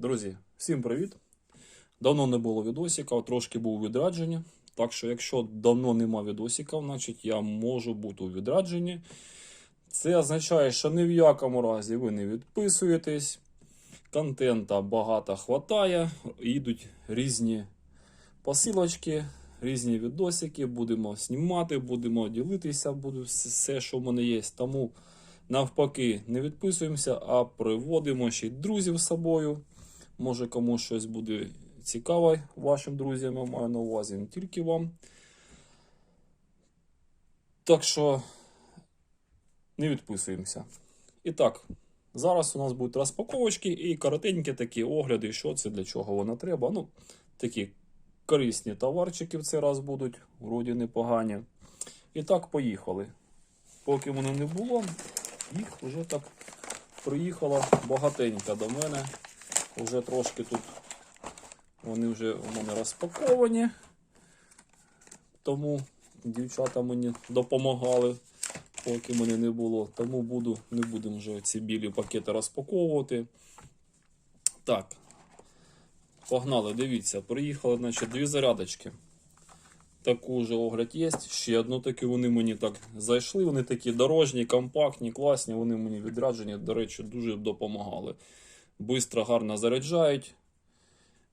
Друзі, всім привіт! Давно не було відосика, трошки був у відрадженні. Так що, якщо давно нема відосика, значить я можу бути у відрадженні. Це означає, що ні в якому разі ви не відписуєтесь. Контента багато хватає, йдуть різні посилочки, різні відосики, будемо знімати, будемо ділитися, буде все, що в мене є. Тому навпаки, не відписуємося, а приводимо ще й друзів з собою. Може комусь щось буде цікаве вашим друзям, я маю на увазі, не тільки вам. Так що не відписуємося. І так, зараз у нас будуть розпаковочки і коротенькі такі огляди, що це для чого воно треба. Ну, такі корисні товарчики в цей раз будуть, вроді непогані. І так, поїхали. Поки воно не було, їх вже так приїхало багатенько до мене. Вже трошки тут вони вже у мене розпаковані. Тому дівчата мені допомагали, поки мене не було. Тому буду, не будемо вже ці білі пакети розпаковувати. Так. Погнали, дивіться, приїхали, значить, дві зарядочки. Таку же огляд є. Ще одну таки вони мені так зайшли. Вони такі дорожні, компактні, класні. Вони мені відряджені, до речі, дуже допомагали. Бистро, гарно заряджають.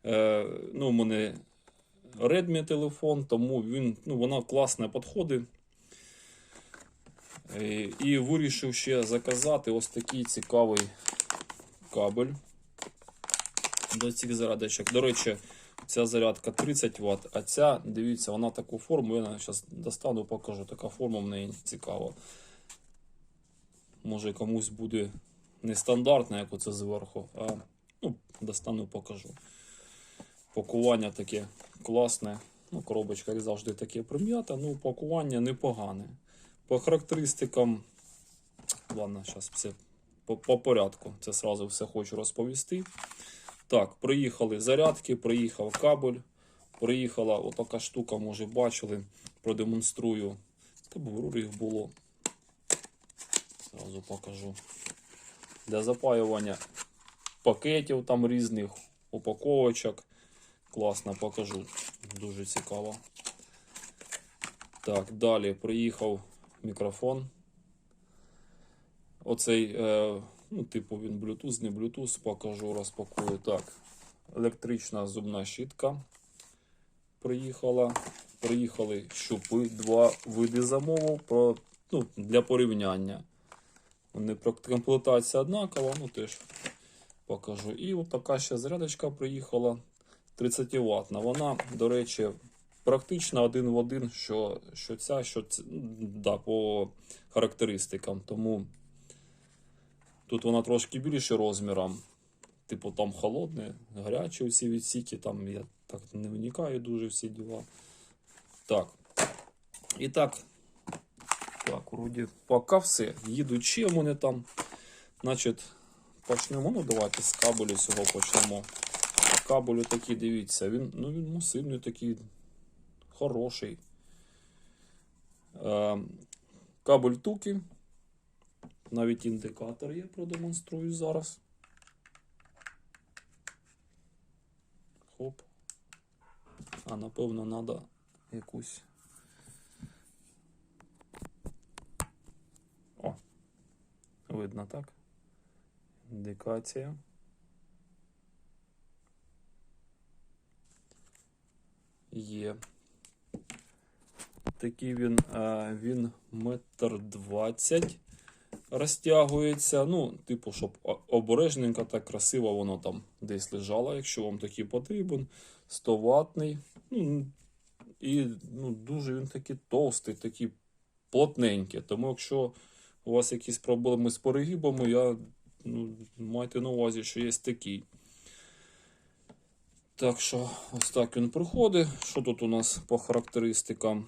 Е, ну, у мене Redmi телефон, тому він, ну, вона класно підходить. Е, і вирішив ще заказати ось такий цікавий кабель до цих зарядочок. До речі, ця зарядка 30 Вт, а ця, дивіться, вона таку форму. Я зараз достану, покажу. Така форма в неї цікава. Може комусь буде нестандартна, як оце зверху, а ну, достану, покажу. Пакування таке класне. Ну, коробочка, як завжди, таке прим'ята, ну, пакування непогане. По характеристикам, ладно, зараз все по, по порядку. Це сразу все хочу розповісти. Так, приїхали зарядки, приїхав кабель, приїхала отака штука, може бачили, продемонструю. Та бо їх було. Зразу покажу. Для запаювання пакетів там різних, упаковочок. Класно покажу. Дуже цікаво. Так, далі приїхав мікрофон. Оцей, е, ну, типу, він Bluetooth, не Bluetooth, покажу, розпакую. Так, електрична зубна щітка приїхала. Приїхали щупи, два види замовив про, ну, для порівняння. Вони комплектація однакова, ну теж покажу. І от така ще зарядочка приїхала 30 Вт. Вона, до речі, практично один в один, що, що ця, що ця, да, по характеристикам. Тому тут вона трошки більше розміром. Типу там холодне, гарячі всі відсіки, там я так не вникаю дуже всі діла. Так. І так, так, вроді поки все. Їду ще в мене там. Значить, почнемо. Ну, давайте з кабелю цього почнемо. Кабелю такий, дивіться, він, ну, він масивний такий, хороший. Е, кабель туки. Навіть індикатор є, продемонструю зараз. Хоп. А, напевно, треба якусь. О, видно так. Індикація. Є. Такий він, він метр двадцять розтягується. Ну, типу, щоб обережненько та красиво воно там десь лежало, якщо вам такий потрібен. 100 ватний. Ну, і ну, дуже він такий товстий, такий плотненький. Тому якщо у вас якісь проблеми з перегибами, я ну, майте на увазі, що є такий. Так що, ось так він приходить. Що тут у нас по характеристикам?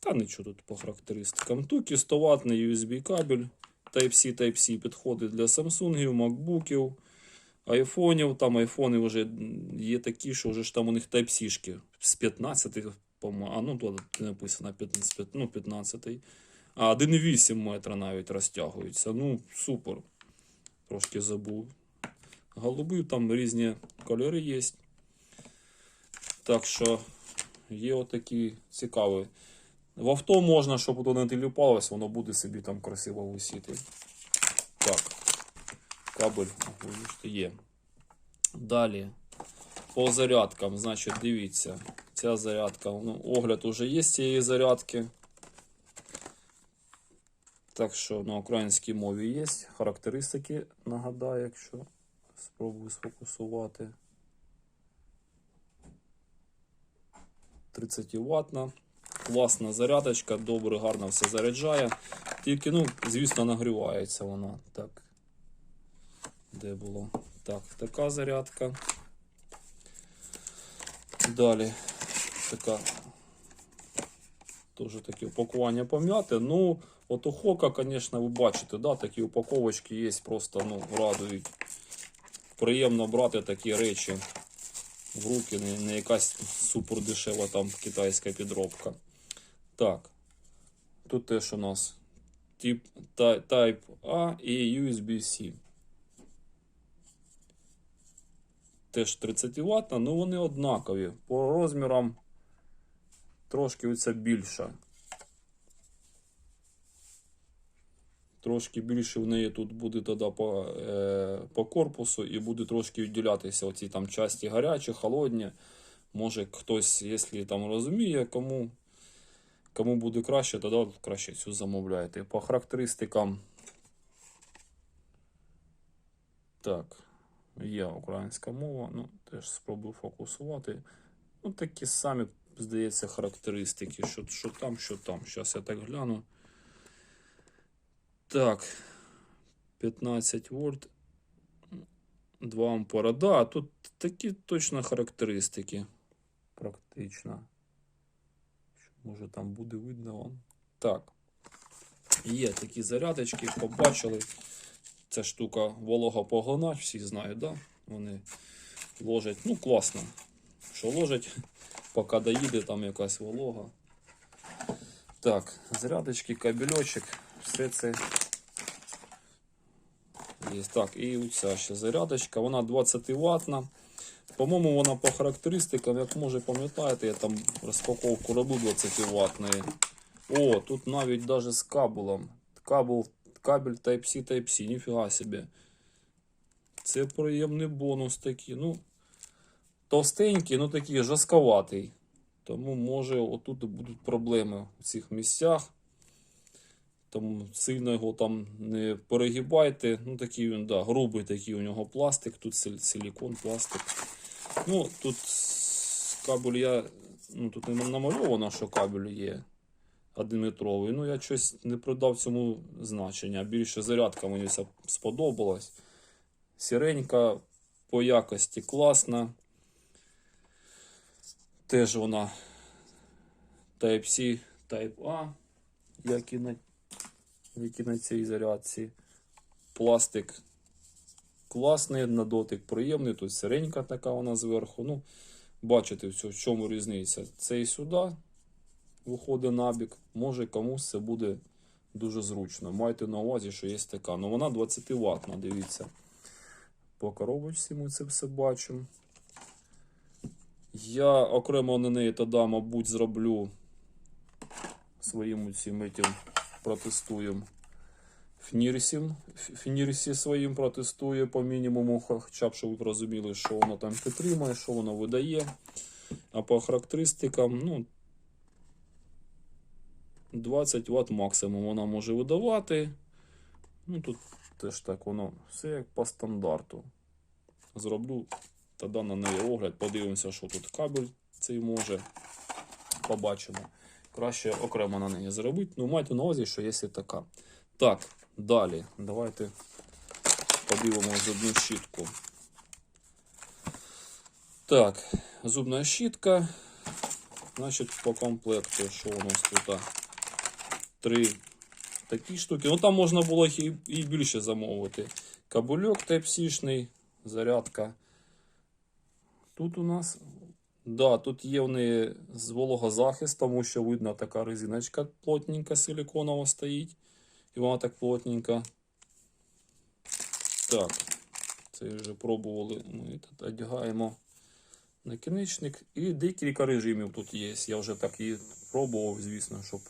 Та нічого тут по характеристикам. Туки 100 ватний USB кабель. Type-C, Type-C підходить для Samsung, MacBookів, айфонів. Там айфони вже є такі, що вже ж там у них Type-C-шки з 15, по-моєму. А ну тут написано 15, ну, 15. А 1,8 метра навіть розтягується. Ну, супер. Трошки забув. голубий, там різні кольори є. Так що є отакі цікаві. В авто можна, щоб воно не тіліпалось, воно буде собі там красиво висіти. Так, кабель є. Далі. По зарядкам, значить, дивіться. Ця зарядка, ну, огляд уже є з цієї зарядки. Так що на українській мові є. Характеристики нагадаю, якщо спробую сфокусувати. 30 ватна. Класна зарядочка, добре, гарно все заряджає. Тільки, ну, звісно, нагрівається вона. Так. Де було? Так, така зарядка. Далі така теж таке упакування пом'яте. Ну, от у Хока, звісно, ви бачите, да, такі упаковочки є, просто ну, радують. Приємно брати такі речі в руки, не, не якась супер дешева там китайська підробка. Так, тут теж у нас тип Type A і USB-C. Теж 30 Вт, ну вони однакові. По розмірам трошки оця більша. Трошки більше в неї тут буде тоді по, е, по корпусу і буде трошки відділятися оці там часті гарячі, холодні. Може хтось, якщо там розуміє, кому, кому буде краще, тоді краще цю замовляєте. По характеристикам. Так, є українська мова, ну теж спробую фокусувати. Ну, такі самі, здається, характеристики, що, що там, що там. Зараз я так гляну. Так, 15 вольт, 2 ампера. Да, тут такі точно характеристики. Практично. Може там буде видно вам. Так. Є такі зарядочки, побачили. Ця штука вологопоглинач, всі знають, да? Вони ложать. Ну, класно. Що ложать, поки доїде там якась волога. Так, зарядочки, кабельочок, все це є. Так, і оця ще зарядочка, вона 20 ватна. По-моєму, вона по характеристикам, як може пам'ятаєте, я там розпаковку робив 20 ватної. О, тут навіть даже з кабелем. Кабель, кабель Type-C, Type-C, ніфіга собі. Це приємний бонус такий. Ну, товстенький, ну такий жорстковатий. Тому може отут будуть проблеми в цих місцях. Тому сильно його там не перегибайте. Ну, такий він, да, грубий такий у нього пластик, тут силікон, пластик. Ну, тут кабель я. Ну, тут не намальовано, що кабель є 1-метровий. Ну, я щось не придав цьому значення. Більше зарядка мені сподобалась. Сіренька по якості класна. Теж вона Type-C, і на, як і на цій зарядці. Пластик класний, на дотик приємний. Тут сиренька така вона зверху. Ну, бачите, в чому різниця. Цей сюди виходить набік. Може комусь це буде дуже зручно. Майте на увазі, що є така. Ну вона 20 ватна, дивіться. По коробочці ми це все бачимо. Я окремо на неї тоді, мабуть, зроблю своїм цим протестуємо. Фнірсім. Фнірсі своїм протестує по мінімуму, хоча б щоб ви розуміли, що воно там підтримує, що воно видає. А по характеристикам, ну, 20 Вт максимум вона може видавати. Ну, тут теж так воно все як по стандарту. Зроблю тоді на неї огляд, подивимося, що тут кабель цей може. Побачимо. Краще окремо на неї зробити. Ну, майте на увазі, що є така. Так, далі. Давайте подивимося зубну щітку. Так, зубна щітка. Значить, по комплекту, що у нас тут? Три такі штуки. Ну там можна було і, і більше замовити. Кабельок Type-C-шний, зарядка. Тут у нас. Да, тут є вони з вологозахист, тому що видно така резиночка плотненька силиконова стоїть. І вона так плотненька. Так. Це вже пробували. Ми тут одягаємо накінечник. І декілька режимів тут є. Я вже так і пробував, звісно, щоб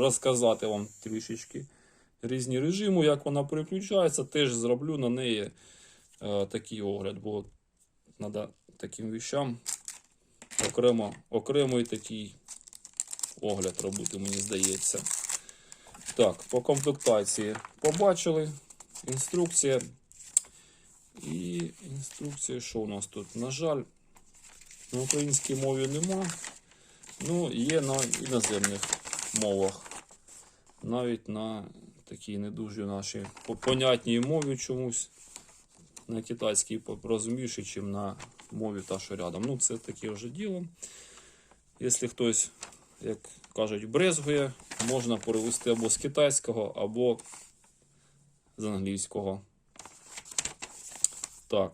розказати вам трішечки різні режими, як вона переключається. Теж зроблю на неї е, такий огляд, бо треба таким вещам окремо, окремий такий огляд робити, мені здається. Так, по комплектації побачили. Інструкція. І інструкція, що у нас тут? На жаль, на українській мові нема. Ну, є на іноземних мовах. Навіть на такій не дуже нашій понятній мові чомусь. На китайській порозуміше, ніж на мові та, що рядом. Ну, це таке вже діло. Якщо хтось, як кажуть, брезгує, можна перевести або з китайського, або з англійського. Так.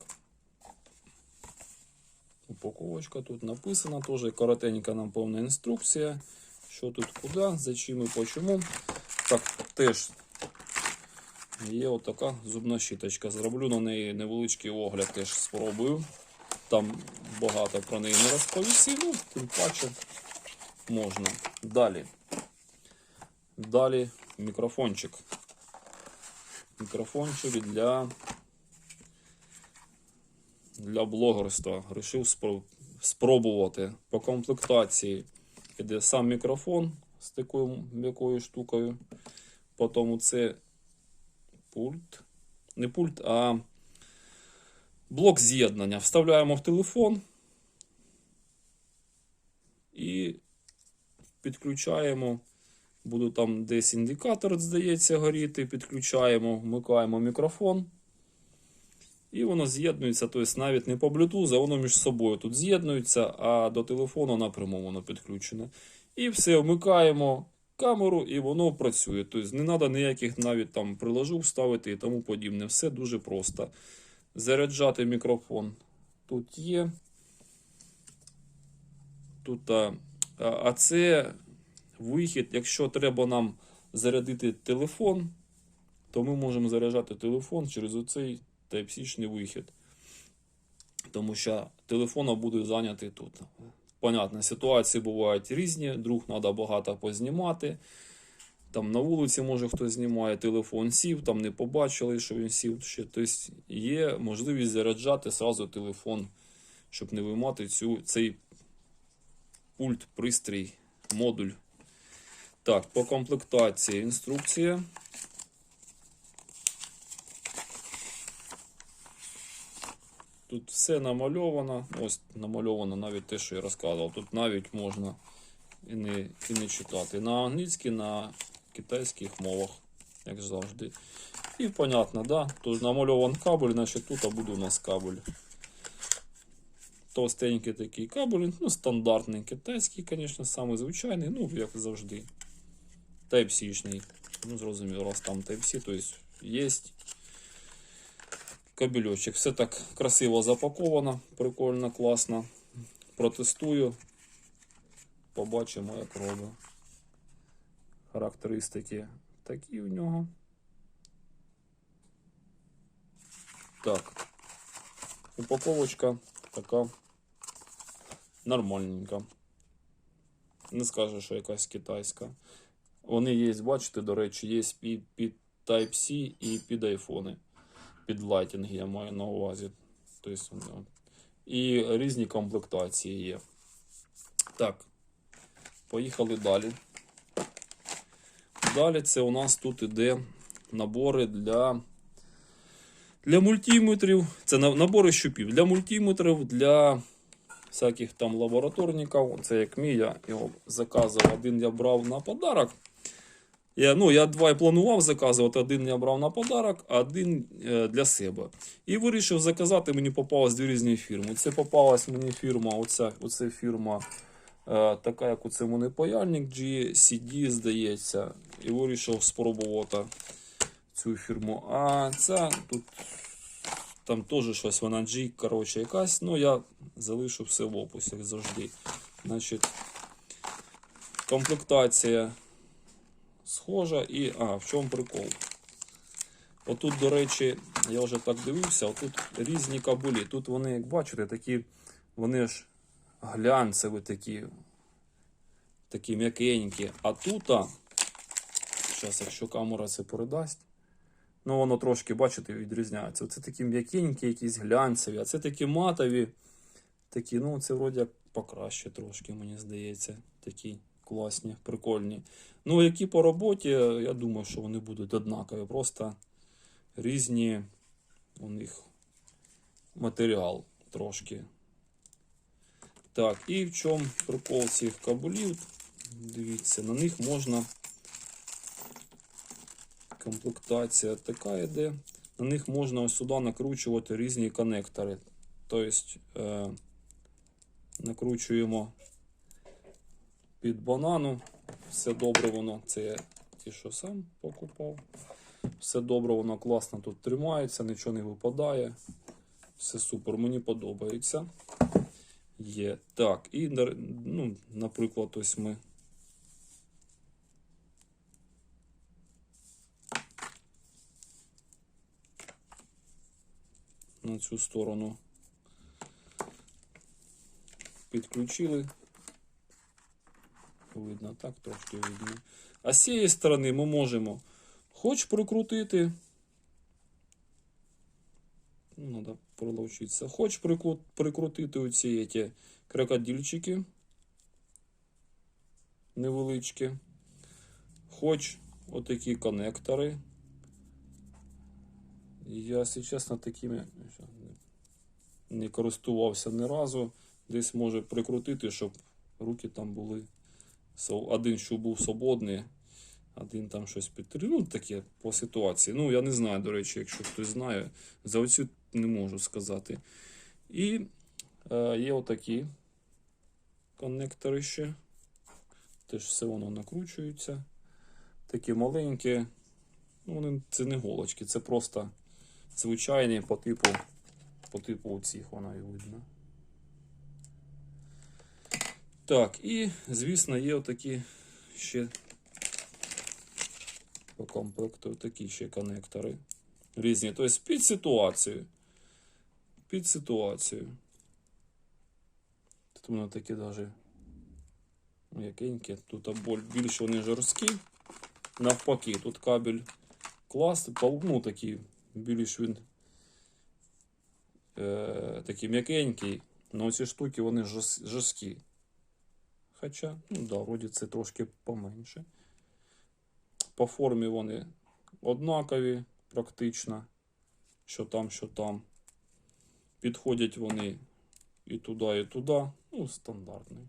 Упаковочка тут написана, теж коротенька нам повна інструкція. Що тут куди, за чим і по чому. Так, теж є отака зубна щіточка. Зроблю на неї невеличкий огляд, теж спробую. Там багато про неї не розповісти, ну, тим паче можна. Далі. Далі мікрофончик. Мікрофончик для, для блогерства. Рішив спробувати по комплектації. Іде сам мікрофон з такою м'якою штукою. Потім це пульт. Не пульт, а блок з'єднання. Вставляємо в телефон і підключаємо. Буде там десь індикатор, здається, горіти. Підключаємо, вмикаємо мікрофон. І воно з'єднується, тобто навіть не по Bluetooth, а воно між собою тут з'єднується, а до телефону напряму воно підключене. І все, вмикаємо камеру, і воно працює. Тобто не треба ніяких навіть там приложув ставити і тому подібне. Все дуже просто. Заряджати мікрофон тут є. Тут, а, а це вихід, якщо треба нам зарядити телефон, то ми можемо заряджати телефон через оцей Type-C вихід. Тому що телефон буде зайнятий тут. Понятно, ситуації бувають різні, друг треба багато познімати. Там на вулиці, може, хтось знімає, телефон сів, там не побачили, що він сів ще. Тобто є можливість заряджати сразу телефон, щоб не виймати цю, цей пульт, пристрій, модуль. Так, по комплектації інструкція. Тут все намальовано. Ось намальовано навіть те, що я розказував. Тут навіть можна і не, і не читати. На англійській, на китайських мовах, як завжди. І понятно, да? Тут намальован кабель, значить тут буде у нас кабель. Товстенький такий кабель, ну, стандартний китайський, звісно, самий звичайний, ну, як завжди. Type-C-шний. Ну, зрозуміло, раз там Type-C, то есть есть кабельочек. Все так красиво запаковано, прикольно, класно. Протестую. Побачимо, як робить. Характеристики такі в нього. Так. Упаковочка така нормальненька. Не скажу, що якась китайська. Вони є, бачите, до речі, є під, під Type-C і під айфони. Під лайтінг я маю на увазі. Тобто, ну, і різні комплектації є. Так, поїхали далі. Далі це у нас тут іде набори для, для мультиметрів. Це набори щупів для мультиметрів, для всяких там лабораторників. Це як мій, я його заказував. Один я брав на подарок. Я, ну, я два і планував заказувати. Один я брав на подарок, а один е, для себе. І вирішив заказати. Мені попалось дві різні фірми. Це попалась мені фірма, оця, оця фірма, така як оце мене паяльник GCD, здається. І вирішив спробувати цю фірму. А ця тут там теж щось вона G, коротше, якась. Ну, я залишу все в описі, як завжди. Значить, комплектація схожа і. А, в чому прикол? Отут, до речі, я вже так дивився, тут різні кабелі. Тут вони, як бачите, такі, вони ж глянцеві такі, такі м'якенькі. А тут, зараз, якщо камера це передасть, ну воно трошки, бачите, відрізняється. Це такі м'якенькі, якісь глянцеві, а це такі матові, такі, ну це вроді покраще трошки, мені здається. Такі класні, прикольні. Ну, які по роботі, я думаю, що вони будуть однакові. Просто різні у них матеріал трошки. Так, і в чому прикол цих кабелів? Дивіться, на них можна. Комплектація така йде. На них можна ось сюди накручувати різні коннектори. Тобто е, накручуємо під банану. Все добре воно. Це я ті, що сам покупав. Все добре, воно класно тут тримається, нічого не випадає. Все супер, мені подобається. Є. Так, і, ну, наприклад, ось ми. На цю сторону підключили. Видно, так трошки видно. А з цієї сторони ми можемо хоч прикрутити. Надо проловчитися. Хоч прикрутити оці эти крокодильчики невеличкі. Хоч отакі коннектори. Я, якщо чесно, такими не користувався ні разу. Десь може прикрутити, щоб руки там були. Один, що був свободний, один там щось підтримує. Ну, таке по ситуації. Ну, я не знаю, до речі, якщо хтось знає, за оцю не можу сказати. І е, є отакі коннектори ще. Теж все воно накручується. Такі маленькі. Ну, вони, це не голочки, це просто звичайні по типу, по типу цих воно і видно. Так, і, звісно, є отакі ще по комплекту такі ще коннектори. Різні. Тобто під ситуацію. Під ситуацію. Тут воно такі навіть м'якенькі. Тут більш вони жорсткі. Навпаки, тут кабель клас, ну такий, більш він е, такий м'якенький. але ці штуки вони жорсткі. Хоча, ну да, вроді це трошки поменше. По формі вони однакові, практично. Що там, що там. Підходять вони і туди, і туди. Ну, стандартний.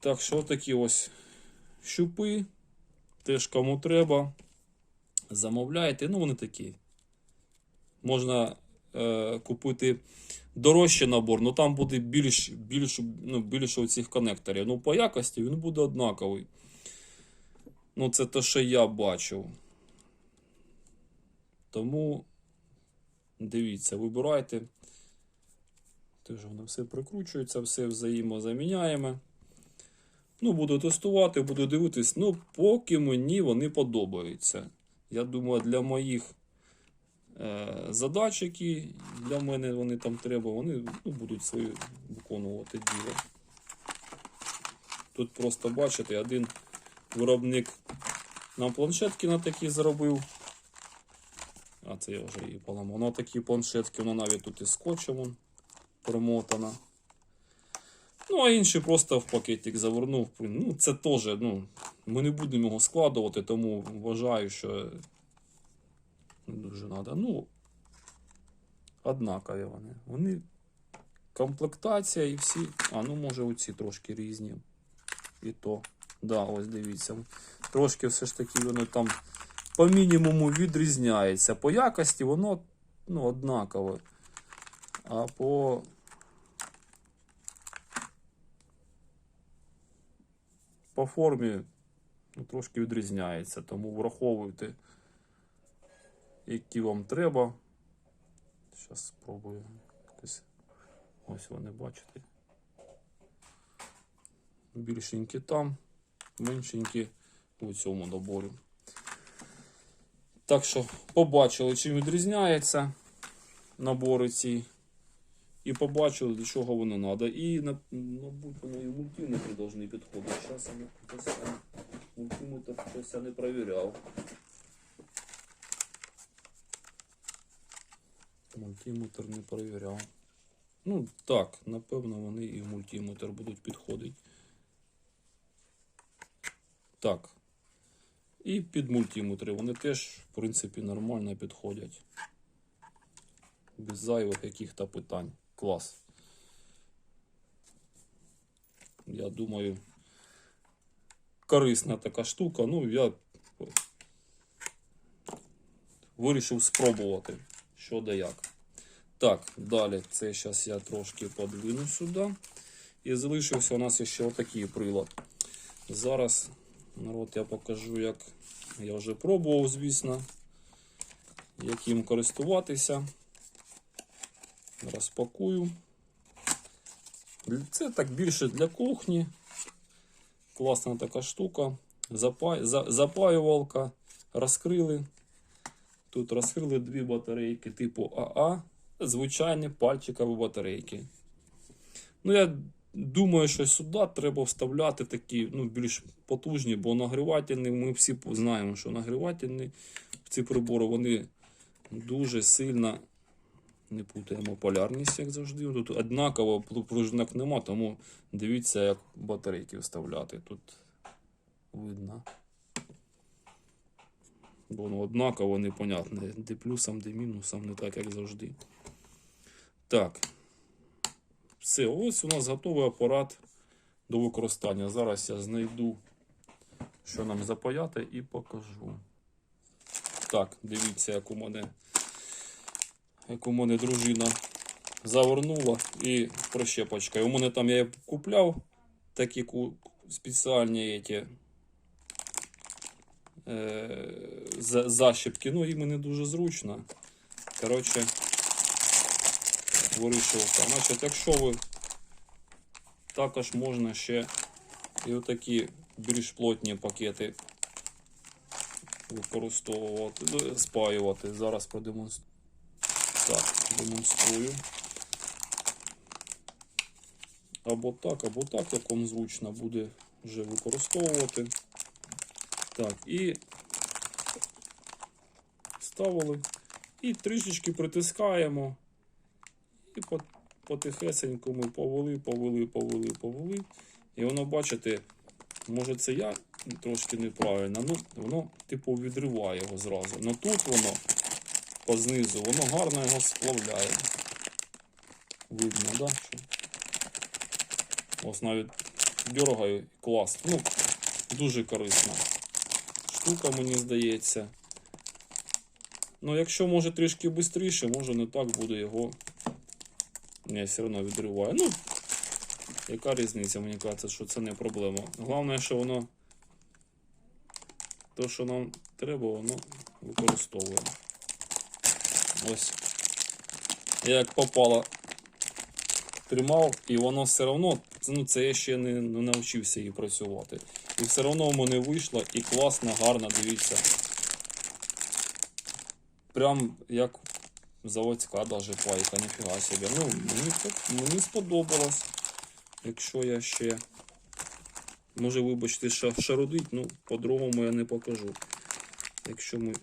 Так що такі ось щупи. Теж кому треба. Замовляйте. Ну, вони такі. Можна е, купити дорожчий набор, але там буде більш, більш, ну, більше цих коннекторів. Ну, по якості він буде однаковий. Ну, це те, що я бачив. Тому дивіться, вибирайте. Теж воно все прикручується, все взаємозаміняємо. Ну, буду тестувати, буду дивитись. Ну, поки мені вони подобаються. Я думаю, для моїх е, задач, які для мене вони там треба, вони ну, будуть свої виконувати діло. Тут просто бачите, один виробник нам планшетки на такі зробив. А це я вже її поламав. На такі планшетки, вона навіть тут із скотчем вон примотана. Ну, а інший просто в пакетик завернув. Ну, це теж, ну, ми не будемо його складувати, тому вважаю, що не дуже треба. Ну, однакові вони. Вони комплектація і всі. А, ну може оці трошки різні. І то. Да, ось дивіться. Трошки все ж таки воно там по мінімуму відрізняється. По якості воно ну, однакове. А по. По формі ну, трошки відрізняється, тому враховуйте, які вам треба. Зараз спробую якось. Ось вони бачите. Більшенькі там, меншенькі у цьому наборі. Так що побачили, чим відрізняється набори ці. І побачили, для чого воно треба. І, мабуть, вони і мультиметри повинні підходити. Зараз я мультиметр щось я не перевіряв. Мультиметр не перевіряв. Ну, так, напевно, вони і в мультиметр будуть підходити. Так. І під мультиметри вони теж, в принципі, нормально підходять. Без зайвих яких-то питань. Клас. Я думаю, корисна така штука. Ну, я вирішив спробувати, що да як. Так, далі це зараз я трошки подвину сюди. І залишився у нас ще отакий прилад. Зараз, народ, я покажу, як я вже пробував, звісно, яким користуватися. Розпакую. Це так більше для кухні. Класна така штука. Запаювалка. Розкрили. Тут розкрили дві батарейки типу АА. Звичайні пальчикові батарейки. Ну, я думаю, що сюди треба вставляти такі ну, більш потужні, бо нагрівательні, ми всі знаємо, що нагрівательні ці прибори вони дуже сильно не путаємо полярність, як завжди. Тут однаково пружинок нема, тому дивіться, як батарейки вставляти. Тут видно. Бо воно однаково непонятне. Де плюсом, де мінусом, не так, як завжди. Так. Все, ось у нас готовий апарат до використання. Зараз я знайду, що нам запаяти, і покажу. Так, дивіться, як у мене, як у мене дружина завернула і прищепочка. У мене там я купляв такі спеціальні ті, е, за- защіпки. Ну, їм не дуже зручно. Коротше, вирішив. Значить, якщо ви також можна ще і отакі більш плотні пакети використовувати, ну, спаювати. Зараз продемонструю. Так, демонструю. Або так, або так, як вам зручно буде вже використовувати. Так, і ставили. І трішечки притискаємо. І по- потихесеньку ми повели, повели, повели, повели. І воно, бачите, може це я трошки неправильно, ну воно типу відриває його зразу. Но тут воно по знизу, воно гарно його сплавляє. Видно, да? Що? Ось навіть дергаю, клас. Ну, дуже корисна штука, мені здається. Ну, якщо може трішки швидше, може не так буде його. Ні, все одно відриває. Ну, яка різниця, мені кажеться, що це не проблема. Головне, що воно. То, що нам треба, воно використовує. Ось. Як попало тримав, і воно все одно, ну це я ще не, не навчився її працювати. І все одно в мене вийшло і класно, гарно, дивіться. Прям як заводська даже пайка, ніфіга собі. Ну, мені, мені сподобалось. Якщо я ще. Може, вибачте, ша- шарудить, ну, по-другому я не покажу. Якщо ми.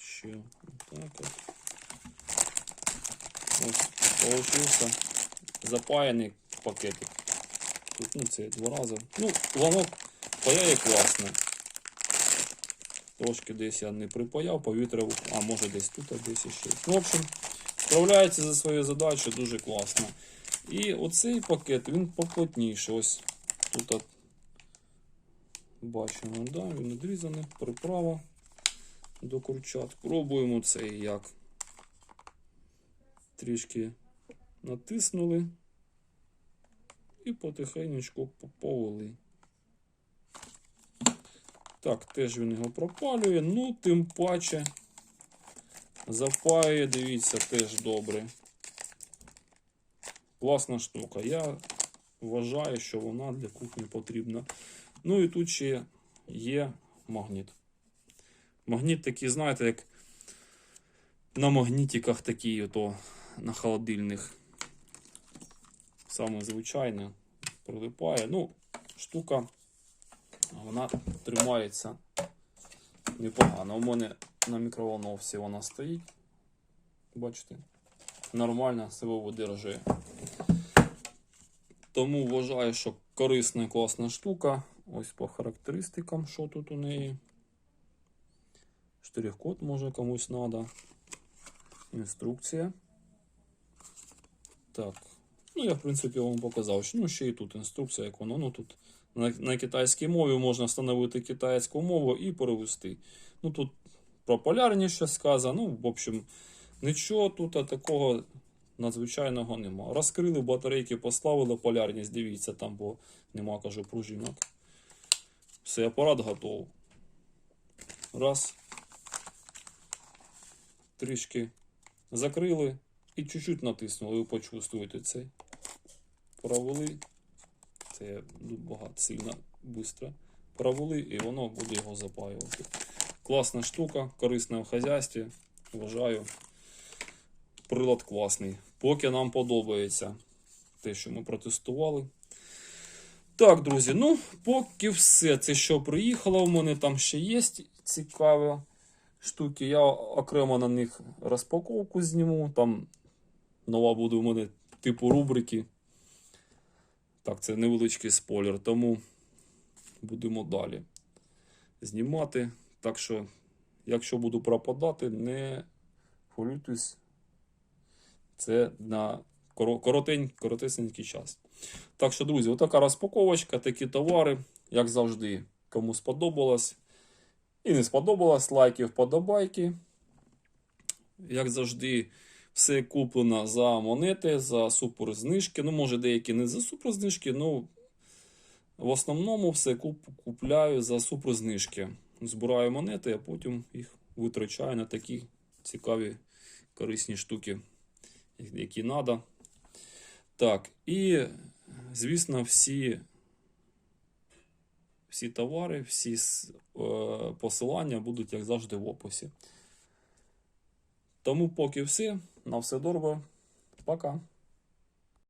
Ще так от. Ось, получився запаяний пакетик. Тут, ну, це два рази. Ну, воно паяє класно. Трошки десь я не припаяв, повітря, а може десь тут, а десь ще. В общем, справляється за своєю задачею дуже класно. І оцей пакет, він поплотніший. Ось тут бачимо, да, він відрізаний, приправа до курчат. Пробуємо цей як. Трішки натиснули і потихеньку повели. Так, теж він його пропалює, ну, тим паче запаює, дивіться, теж добре. Класна штука. Я вважаю, що вона для кухні потрібна. Ну і тут ще є магніт. Магніт такий, знаєте, як на магнітиках такі, ото на холодильних. Саме звичайне. Прилипає. Ну, штука, вона тримається непогано. У мене на мікроволновці вона стоїть. Бачите? Нормально себе видержує. Тому вважаю, що корисна і класна штука. Ось по характеристикам, що тут у неї. Штрих-код може комусь треба. Інструкція. Так. Ну, я, в принципі, вам показав. Ну, ще і тут інструкція, як воно. Ну, тут на, китайській мові можна встановити китайську мову і перевести. Ну, тут про полярність щось сказано. Ну, в общем, нічого тут такого надзвичайного нема. Розкрили батарейки, поставили полярність, дивіться, там, бо нема, кажу, пружинок. Все, апарат готовий. Раз. Трішки закрили і чуть-чуть натиснули, ви почувствуєте цей. Провели. Це багато сильно швидко. Провели і воно буде його запаювати. Класна штука, корисна в хазяйстві. Вважаю. Прилад класний. Поки нам подобається те, що ми протестували. Так, друзі, ну, поки все. Це що приїхало, у мене там ще є цікаві штуки. Я окремо на них розпаковку зніму. Там нова буде у мене типу рубрики. Так, це невеличкий спойлер, тому будемо далі знімати. Так що, якщо буду пропадати, не хвилюйтесь. Це на коротень, коротесенький час. Так що, друзі, отака розпаковочка, такі товари, як завжди, кому сподобалось. І не сподобалось, лайки, вподобайки. Як завжди, все куплено за монети, за суперзнижки. Ну, може, деякі не за суперзнижки, ну в основному все купляю за суперзнижки. Збираю монети, а потім їх витрачаю на такі цікаві корисні штуки, які треба. Так, і, звісно, всі, всі товари, всі е, посилання будуть, як завжди, в описі. Тому поки все. На все добре. Пока.